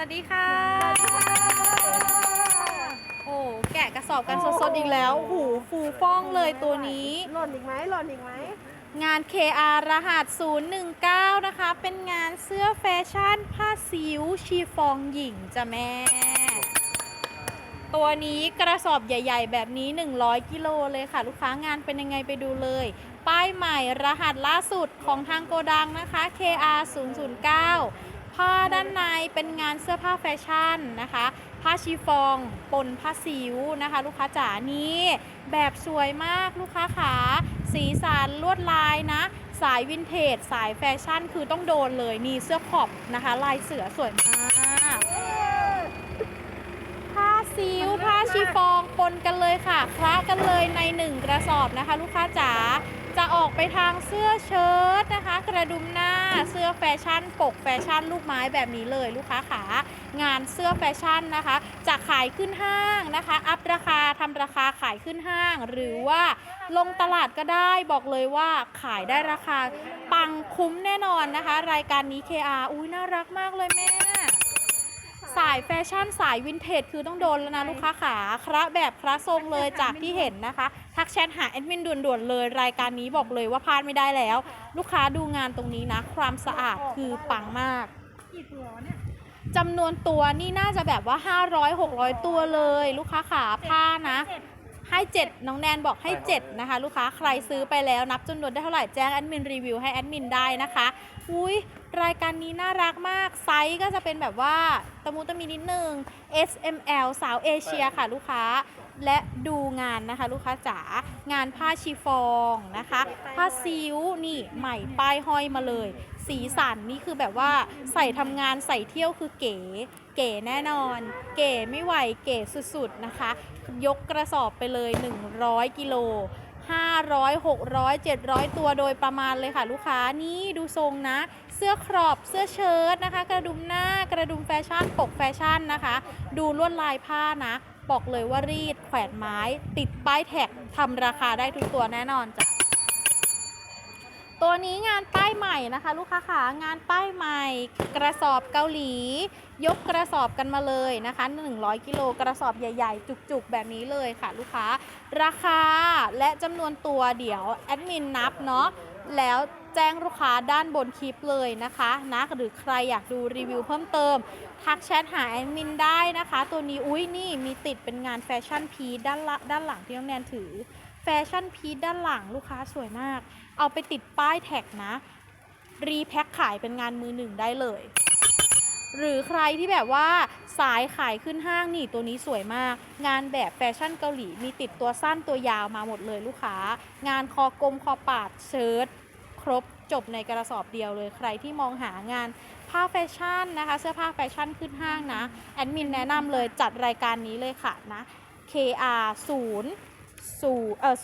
วัสดีค่ะ โอ้แกะกระสอบกันสดๆอีกแล้วโอ้โหูฟูฟ่องเลยตัวนี้ หล่นอีกไหมหล่นอีกไหมงาน KR รหัส 019 นะคะ เป็นงานเสื้อแฟชั่น ผ้าซิวชีฟองหญิงจ้ะแม่ ตัวนี้กระสอบใหญ่ ๆ แบบนี้ 100 กิโลเลยค่ะ ลูกค้างานเป็นยังไงไปดูเลย ป้ายใหม่รหัสล่าสุดของทางโกดังนะคะ KR 009 ผ้าด้านในเป็นงานเสื้อผ้าแฟชั่นนะคะ ผ้าชีฟองปนผ้าซิวนะคะ ลูกค้าจ๋านี่แบบสวยมากลูกค้าขาสีสันลวดลายนะ สายวินเทจสายแฟชั่นคือต้องโดนเลยนี่เสื้อขอบนะคะ ลายเสือสวยมากผ้าซิวผ้าชีฟองปนกันเลยค่ะคละกันเลยในหนึ่งกระสอบนะคะ ลูกค้าจ๋า จะออกไปทางเสื้อเชิ้ตนะคะ กระดุมหน้าเสื้อแฟชั่น ปกแฟชั่นลูกไม้แบบนี้เลยลูกค้าขางานเสื้อแฟชั่นนะคะ จะขายขึ้นห้างนะคะ อัพราคาทำราคาขายขึ้นห้าง หรือว่าลงตลาดก็ได้บอกเลยว่าขายได้ราคาปังคุ้มแน่นอนนะคะ รายการนี้ KR อุ้ยน่ารักมากเลยแม่ สายแฟชั่นสายวินเทจคือต้องโดนแล้วนะลูกค้าขาคระแบบคระทรงเลยจากที่เห็นนะคะ ทักแชทหาแอดมินด่วนๆเลย รายการนี้บอกเลยว่าพลาดไม่ได้แล้ว ลูกค้าดูงานตรงนี้นะ ความสะอาดคือปังมากกี่ตัวเนี่ยจำนวนตัวนี่น่าจะแบบว่า 500 600 ตัวเลย ลูกค้าขาผ้านะ ให้7น้องแนนบอกให้7นะคะ ลูกค้าใครซื้อไปแล้วนับจำนวนได้เท่าไหร่แจ้งแอดมินรีวิวให้แอดมินได้นะคะอุ้ยรายการนี้น่ารักมากไซส์ก็จะเป็นแบบว่าตะมูตะมีนิดนึง S M L สาวเอเชียค่ะลูกค้าและดูงานนะคะ ลูกค้าจ๋างานผ้าชีฟองนะคะ ผ้าซิวนี่ใหม่ป้ายห้อยมาเลย สีสันนี่คือแบบว่าใส่ทำงานใส่เที่ยวคือเก๋ เก๋แน่นอน เก๋ไม่ไหวเก๋สุดๆนะคะ ยกกระสอบไปเลย 100 กิโล500 600 700 ตัวโดยประมาณเลยค่ะ ลูกค้านี่ดูทรงนะ เสื้อครอบเสื้อเชิ้ตนะคะ กระดุมหน้ากระดุมแฟชั่นปกแฟชั่นนะคะ ดูลวดลายผ้านะ บอกเลยว่ารีดแขวนไม้ ติดป้ายแท็กทำราคาได้ทุกตัวแน่นอนจ้ะ ตัวนี้งานป้ายใหม่นะคะ ลูกค้าขางานป้ายใหม่ กระสอบเกาหลี ยกกระสอบกันมาเลยนะคะ 100 กิโลกระสอบใหญ่ๆ จุกๆ แบบนี้เลยค่ะ ลูกค้า ราคาและจำนวนตัวเดี๋ยวแอดมินนับเนาะแล้วแจ้งลูกค้าด้านบนคลิปเลยนะคะนะหรือใครอยากดูรีวิวเพิ่มเติม ทักแชทหาแอดมินได้นะคะ ตัวนี้อุ้ยนี่มีติดเป็นงานแฟชั่นพีด้านละด้านหลังที่น้องแนนถือ แฟชั่นพีซด้านหลังลูกค้าสวยมาก เอาไปติดป้ายแท็กนะ รีแพ็คขายเป็นงานมือหนึ่งได้เลย หรือใครที่แบบว่าสายขายขึ้นห้างนี่ตัวนี้สวยมาก งานแบบแฟชั่นเกาหลีมีติดตัวสั้นตัวยาวมาหมดเลยลูกค้า งานคอกลมคอปาดเชิ้ตครบจบในกระสอบเดียวเลยใครที่มองหางานผ้าแฟชั่นนะคะ เสื้อผ้าแฟชั่นขึ้นห้างนะ แอดมินแนะนำเลยจัดรายการนี้เลยค่ะนะ KR 0 0เอ่อ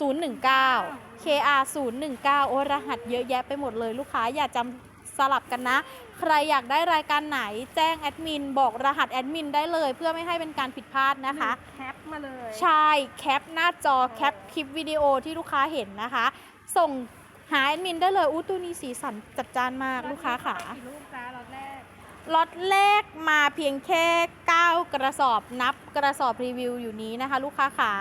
019 KR 019โอ้รหัสเยอะแยะไปหมดเลยลูกค้าอย่าจำสลับกันนะ ใครอยากได้รายการไหนแจ้งแอดมินบอกรหัสแอดมินได้เลย เพื่อไม่ให้เป็นการผิดพลาดนะคะ แคปมาเลยใช่แคปหน้าจอแคปคลิปวิดีโอที่ลูกค้าเห็นนะคะ ส่งหาแอดมินได้เลยอู้ตัวนี้สีสันจัดจ้านมากลูกค้าขากี่ลูกจ้าล็อตแรก ล็อตแรกมาเพียงแค่ 9 กระสอบนับกระสอบรีวิวอยู่นี้นะคะ ลูกค้าขา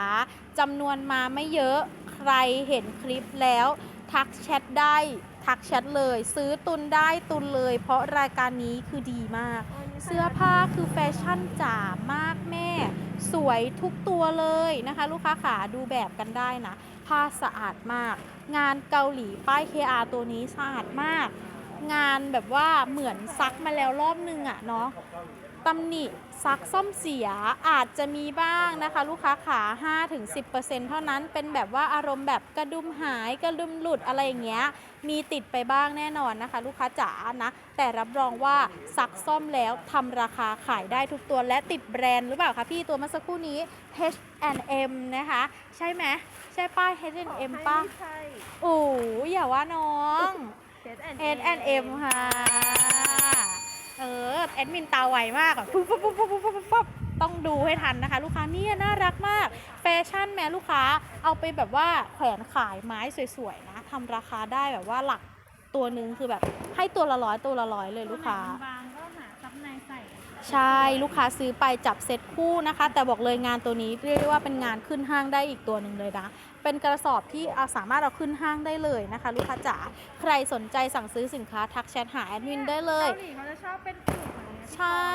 จำนวนมาไม่เยอะใครเห็นคลิปแล้ว ทักแชทได้ทักแชทเลย ซื้อตุนได้ตุนเลย เพราะรายการนี้คือดีมาก เสื้อผ้าคือแฟชั่นจ๋ามากแม่ สวยทุกตัวเลยนะคะ ลูกค้าขาดูแบบกันได้นะ ผ้าสะอาดมาก งานเกาหลีป้าย KR ตัวนี้สะอาดมาก งานแบบว่าเหมือนซักมาแล้วรอบนึงอะเนาะตำหนิซักซ่อมเสียอาจจะมีบ้างนะคะ ลูกค้าขา5-10%เท่านั้นเป็นแบบว่าอารมณ์แบบกระดุมหายกระดุมหลุดอะไรอย่างเงี้ย มีติดไปบ้างแน่นอนนะคะ ลูกค้าจ๋านะ แต่รับรองว่าซักซ่อมแล้วทำราคาขายได้ทุกตัวและติดแบรนด์หรือเปล่าคะพี่ตัวเมื่อสักครู่นี้ H&M นะคะ ใช่ไหมใช่ป้าย H&M ป้าไม่ใช่โอ้ยอย่าว่าน้อง H&M H&M ค่ะ เออ แอดมินตาไวมากอะปุ๊บปุ๊บปุ๊บปุ๊บปุ๊บปุ๊บปุ๊บต้องดูให้ทันนะคะ ลูกค้าเนี่ยน่ารักมาก แฟชั่นแม่ลูกค้าเอาไปแบบว่าแขวนขายไม้สวยๆนะทำราคาได้แบบว่าหลักตัวหนึ่งคือแบบให้ตัวละร้อยตัวละร้อยเลยลูกค้า บาง ในใส่ใช่ลูกค้าซื้อไปจับเซตคู่นะคะ แต่บอกเลยงานตัวนี้เรียกได้ว่าเป็นงานขึ้นห้างได้อีกตัวหนึ่งเลยนะเป็นกระสอบที่เอาสามารถเอาขึ้นห้างได้เลยนะคะ ลูกค้าจ๋าใครสนใจสั่งซื้อสินค้าทักแชทหาแอดมินได้เลย เกาหลีเขาจะชอบเป็นกลุ่มอะไรนะใช่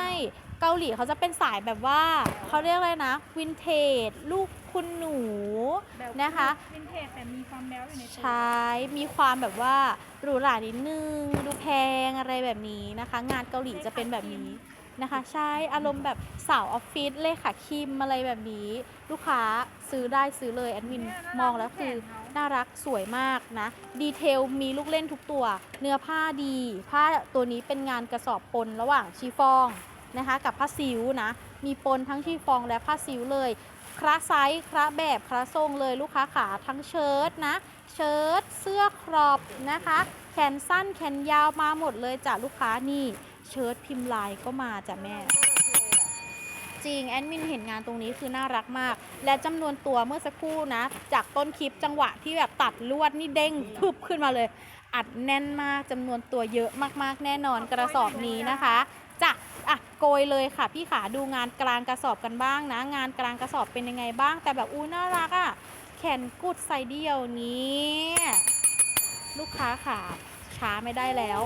เกาหลีเขาจะเป็นสายแบบว่าเขาเรียกอะไรนะวินเทจลูกคุณหนูแบบนะคะ วินเทจแต่มีความแบ๊วอยู่ในตัวใช่มีความแบบว่าหรูหรานิดนึง ดูแพงอะไรแบบนี้นะคะ งานเกาหลีจะเป็นแบบนี้ นะคะ ใช่อารมณ์แบบสาวออฟฟิศเลยค่ะคิมอะไรแบบนี้ ลูกค้าซื้อได้ซื้อเลย แอดมินมองแล้วคือ น่ารักสวยมากนะ ดีเทลมีลูกเล่นทุกตัว เนื้อผ้าดี ผ้าตัวนี้เป็นงานกระสอบปนระหว่างชีฟองนะคะ กับผ้าซิวนะ มีปนทั้งชีฟองและผ้าซิวเลยคระไซส์คระแบบคระทรงเลยลูกค้าขาทั้งเชิ้ตนะ เชิ้ตเสื้อครอบนะคะ แขนสั้นแขนยาวมาหมดเลยจ้ะลูกค้านี่ เชิ้ตพิมพ์ลายก็มาจ้ะแม่ จริงแอดมินเห็นงานตรงนี้คือน่ารักมาก และจำนวนตัวเมื่อสักครู่นะ จากต้นคลิปจังหวะที่แบบตัดลวดนี่เด้งพึบขึ้นมาเลย อัดแน่นมากจำนวนตัวเยอะมากๆ แน่นอนกระสอบนี้นะคะจะอะโกยเลยค่ะ พี่ขาดูงานกลางกระสอบกันบ้างนะ งานกลางกระสอบเป็นยังไงบ้าง แต่แบบอู้น่ารักอะ่ะแขนกุดใส่เดี่ยวนี้ ลูกค้าขาช้าไม่ได้แล้ว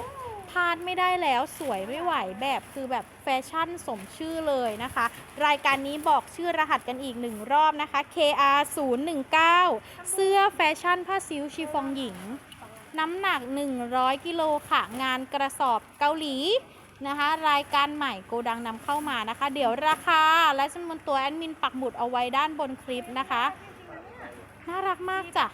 พลาดไม่ได้แล้วสวยไม่ไหวแบบคือแบบแฟชั่นสมชื่อเลยนะคะ รายการนี้บอกชื่อรหัสกันอีกหนึ่งรอบนะคะ KR 0 1 9เสื้อแฟชั่นผ้าซิวชีฟองหญิง น้ำหนัก 100 กิโลค่ะ งานกระสอบเกาหลีนะคะ รายการใหม่โกดังนำเข้ามานะคะ เดี๋ยวราคาและจำนวนตัวแอดมินปักหมุดเอาไว้ด้านบนคลิปนะคะ น่ารักมากจ้ะ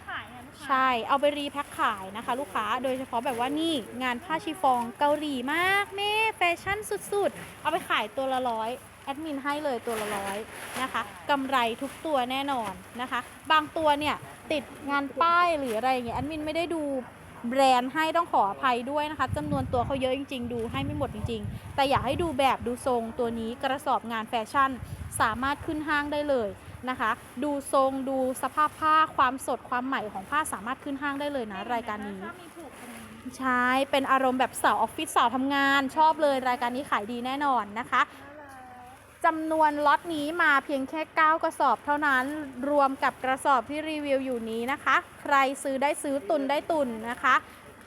ใช่ เอาไปรีแพ็คขายนะคะ ลูกค้า โดยเฉพาะแบบว่านี่งานผ้าชีฟองเกาหลีมากแม่แฟชั่นสุดๆ เอาไปขายตัวละร้อยแอดมินให้เลยตัวละร้อยนะคะกำไรทุกตัวแน่นอนนะคะ บางตัวเนี่ยติดงานป้ายหรืออะไรอย่างเงี้ยแอดมินไม่ได้ดูแบรนด์ให้ต้องขออภัยด้วยนะคะจำนวนตัวเขาเยอะจริง ๆ ดูให้ไม่หมดจริง ๆ แต่อยากให้ดูแบบดูทรงตัวนี้กระสอบงานแฟชั่น สามารถขึ้นห้างได้เลย นะคะ ดูทรงดูสภาพผ้าความสดความใหม่ของผ้าสามารถขึ้นห้างได้เลยนะรายการนี้ถ้ามีถูกตรงนี้ใช่เป็นอารมณ์แบบสาวออฟฟิศสาวทำงาน ชอบเลยรายการนี้ขายดีแน่นอนนะคะจำนวนล็อตนี้มาเพียงแค่ 9 กระสอบเท่านั้นรวมกับกระสอบที่รีวิวอยู่นี้นะคะ ใครซื้อได้ซื้อตุนได้ตุนนะคะ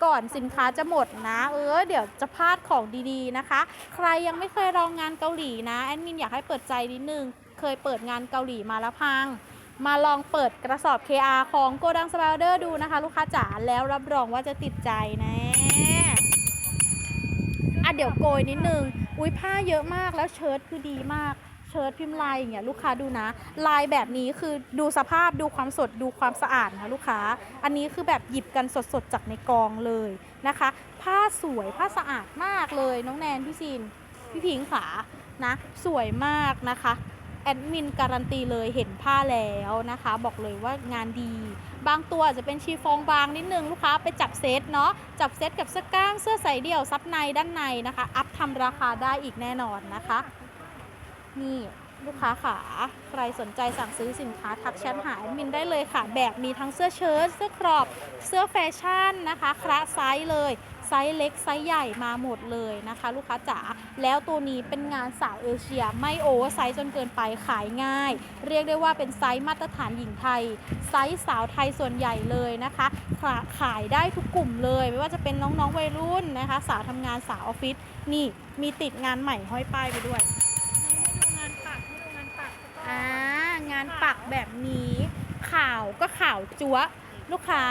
ก่อนสินค้าจะหมดนะ เออเดี๋ยวจะพลาดของดีๆนะคะ ใครยังไม่เคยลองงานเกาหลีนะ แอดมินอยากให้เปิดใจนิดนึง เคยเปิดงานเกาหลีมาแล้วพัง มาลองเปิดกระสอบ KR ของโกดังสปาเดอร์ดูนะคะ ลูกค้าจ๋าแล้วรับรองว่าจะติดใจแน่อะเดี๋ยวโกยนิดนึง อุ้ยผ้าเยอะมากแล้วเชิ้ตคือดีมาก เชิ้ตพิมพ์ลายอย่างเงี้ยลูกค้าดูนะ ลายแบบนี้คือดูสภาพดูความสดดูความสะอาดนะลูกค้า อันนี้คือแบบหยิบกันสดๆจากในกองเลยนะคะ ผ้าสวยผ้าสะอาดมากเลยน้องแนนพี่ซินพี่พิงขานะ สวยมากนะคะ แอดมินการันตีเลยเห็นผ้าแล้วนะคะ บอกเลยว่างานดี บางตัวจะเป็นชีฟองบางนิดนึงลูกค้าไปจับเซตเนาะจับเซตกับเสื้อกล้ามเสื้อใส่เดี่ยวซับในด้านในนะคะ อัพทำราคาได้อีกแน่นอนนะคะ นี่ลูกค้าขาใครสนใจสั่งซื้อสินค้าทักแชทหาแอดมินได้เลยค่ะ แบบมีทั้งเสื้อเชิ้ตเสื้อครอบ เสื้อแฟชั่นนะคะคละไซส์เลย ไซส์เล็ก ไซส์ใหญ่มาหมดเลยนะคะ ลูกค้าจ๋า แล้วตัวนี้เป็นงานสาวเอเชีย ไม่โอเวอร์ไซส์จนเกินไปขายง่าย เรียกได้ว่าเป็นไซส์มาตรฐานหญิงไทย ไซส์สาวไทยส่วนใหญ่เลยนะคะขาขายได้ทุกกลุ่มเลย ไม่ว่าจะเป็นน้องๆวัยรุ่นนะคะ สาวทำงานสาวออฟฟิศนี่มีติดงานใหม่ห้อยป้ายไปด้วยให้ดูงานปักให้ดูงานปักแล้วก็อ่างานปักแบบนี้ข่าวก็ข่าวจั๊วลูกค้า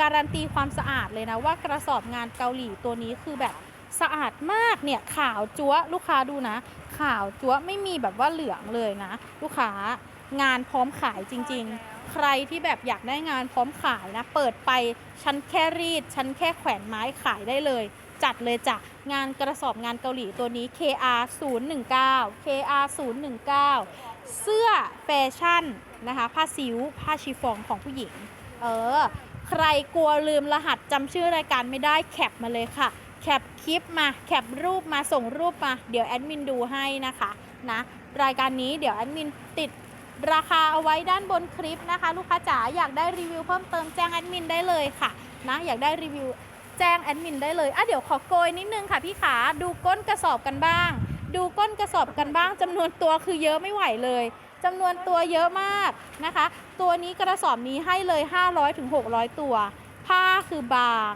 การันตีความสะอาดเลยนะว่ากระสอบงานเกาหลีตัวนี้คือแบบ สะอาดมากเนี่ยขาวจั๊วลูกค้าดูนะ ขาวจั๊วไม่มีแบบว่าเหลืองเลยนะ ลูกค้างานพร้อมขายจริง ๆ ใครที่แบบอยากได้งานพร้อมขายนะ เปิดไปชั้นแค่รีดชั้นแค่แขวนไม้ขายได้เลย จัดเลยจ้ะงานกระสอบงานเกาหลีตัวนี้ KR 019 KR 019 เสื้อแฟชั่นนะคะผ้าซิวผ้าชีฟองของผู้หญิง เออ ใครกลัวลืมรหัสจำชื่อรายการไม่ได้แคปมาเลยค่ะ แคปคลิปมาแคปรูปมาส่งรูปมา เดี๋ยวแอดมินดูให้นะคะนะรายการนี้เดี๋ยวแอดมินติดราคาเอาไว้ด้านบนคลิปนะคะ ลูกค้าจ๋าอยากได้รีวิวเพิ่มเติมแจ้งแอดมินได้เลยค่ะนะอยากได้รีวิวแจ้งแอดมินได้เลยอะเดี๋ยวขอโกยนิดนึงค่ะพี่ขาดูก้นกระสอบกันบ้าง ดูก้นกระสอบกันบ้างจำนวนตัวคือเยอะไม่ไหวเลยจำนวนตัวเยอะมากนะคะ ตัวนี้กระสอบนี้ให้เลย 500ถึง600 ตัว ผ้าคือบาง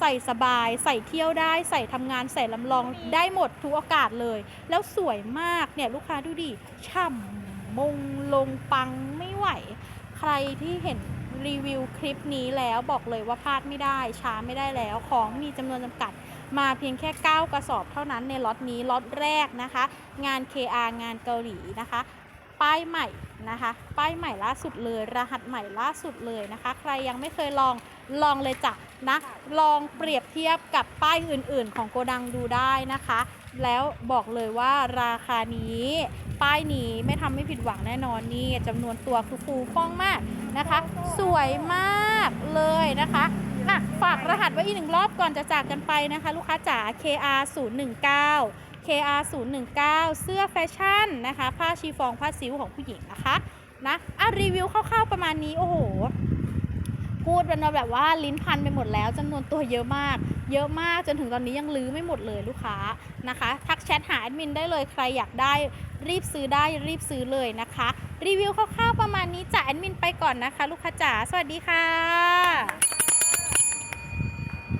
ใส่สบาย ใส่เที่ยวได้ ใส่ทำงานใส่ลำลองได้หมดทุกโอกาสเลย แล้วสวยมากเนี่ยลูกค้าดูดิฉ่ำมงลงปังไม่ไหว ใครที่เห็นรีวิวคลิปนี้แล้วบอกเลยว่าพลาดไม่ได้ ช้าไม่ได้แล้วของมีจำนวนจำกัดมาเพียงแค่ 9 กระสอบเท่านั้นในล็อตนี้ล็อตแรกนะคะ งาน KR งานเกาหลีนะคะ ป้ายใหม่นะคะ ป้ายใหม่ล่าสุดเลย รหัสใหม่ล่าสุดเลยนะคะ ใครยังไม่เคยลอง ลองเลยจ้ะนะ ลองเปรียบเทียบกับป้ายอื่นๆ ของโกดังดูได้นะคะ แล้วบอกเลยว่าราคานี้ ป้ายนี้ไม่ทำให้ผิดหวังแน่นอนนี่จำนวนตัวคือฟูฟ่องมากนะคะ สวยมากเลยนะคะอะฝากรหัสไว้อีกหนึ่งรอบก่อนจะจากกันไปนะคะ ลูกค้าจ๋า KR 0 1 9 KR 0 1 9เสื้อแฟชั่นนะคะ ผ้าชีฟองผ้าซิวของผู้หญิงนะคะนะอะรีวิวคร่าวๆประมาณนี้ โอ้โห พูดเป็นแบบว่าลิ้นพันไปหมดแล้วจำนวนตัวเยอะมาก เยอะมากจนถึงตอนนี้ยังลื้อไม่หมดเลยลูกค้านะคะ ทักแชทหาแอดมินได้เลยใครอยากได้รีบซื้อได้รีบซื้อเลยนะคะ รีวิวคร่าวๆประมาณนี้จ้ะแอดมินไปก่อนนะคะ ลูกค้าจ๋าสวัสดีค่ะ